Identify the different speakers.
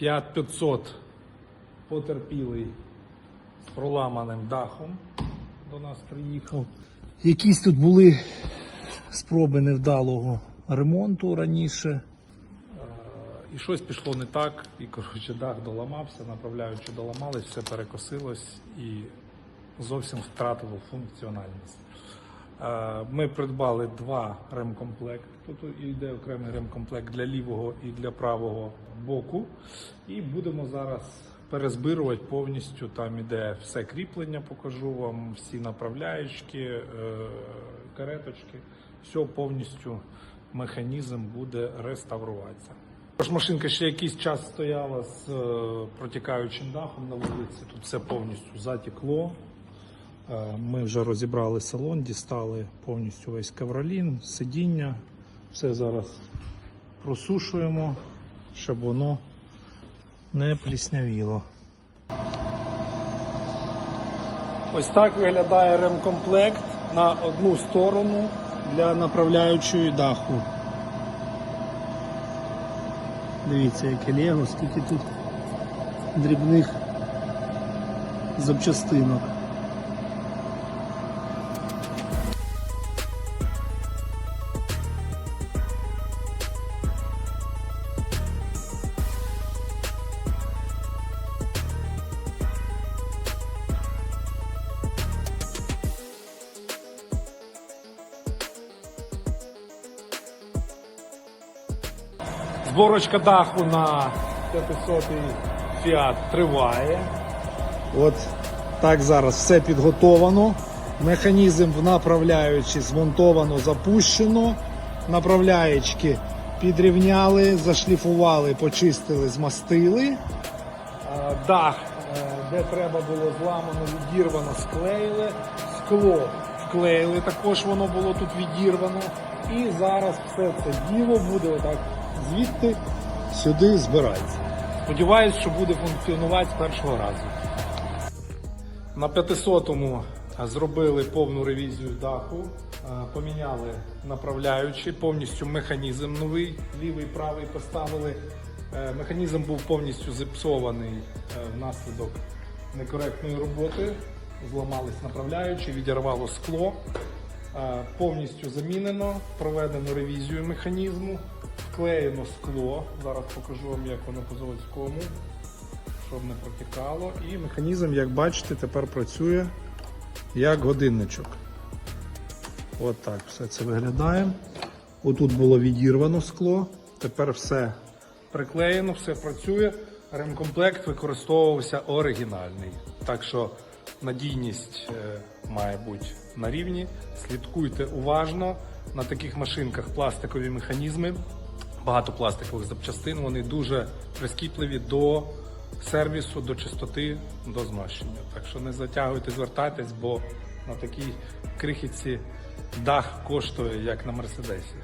Speaker 1: Fiat 500 потерпілий з проламаним дахом до нас приїхав. Якісь тут були спроби невдалого ремонту раніше. Е, І щось пішло не так, і коротше дах доламався, направляючи доламались, все перекосилось і зовсім втратило функціональність. Е, Ми придбали два ремкомплекти. Тут йде окремий ремкомплект для лівого і для правого боку. І будемо зараз перезбирувати повністю. Там іде все кріплення, покажу вам, всі направляючки, е, кареточки. Все повністю механізм буде реставруватися. Тож машинка ще якийсь час стояла з е, протікаючим дахом на вулиці. Тут все повністю затекло. Е, Ми вже розібрали салон, дістали повністю весь ковролін, сидіння. Все зараз просушуємо, щоб воно не пліснявіло. Ось так виглядає ремкомплект на одну сторону для направляючої даху. Дивіться, яке лего, скільки тут дрібних запчастинок. Зборочка даху на 500 Fiat триває. От так зараз все підготовано. Механізм в направляючі змонтовано, запущено. Направляючки підрівняли, зашліфували, почистили, змастили. Е, Дах, е, де треба було зламано, відірвано, склеїли. Скло вклеїли, також воно було тут відірвано. І зараз все це діло буде отак звідти сюди збирається. Сподіваюсь, що буде функціонувати з першого разу. На 500-му зробили повну ревізію даху, поміняли направляючі, повністю механізм новий, лівий, правий поставили. Е, Механізм був повністю зіпсований е, внаслідок некоректної роботи. Зламались направляючі, відірвало скло. Е, Повністю замінено, проведено ревізію механізму, вклеєно скло. Зараз покажу вам, як воно по заводському, щоб не протікало. І механізм, як бачите, тепер працює як годинничок. От так все це виглядає. Отут було відірвано скло, тепер все приклеєно, все працює. Ремкомплект використовувався оригінальний. Так що надійність е, має бути на рівні. Слідкуйте уважно. На таких машинках пластикові механізми, багато пластикових запчастин. Вони дуже прискіпливі до сервісу, до чистоти, до змащення. Так що не затягуйте, звертайтесь, бо на такій крихітці дах коштує як на мерседесі.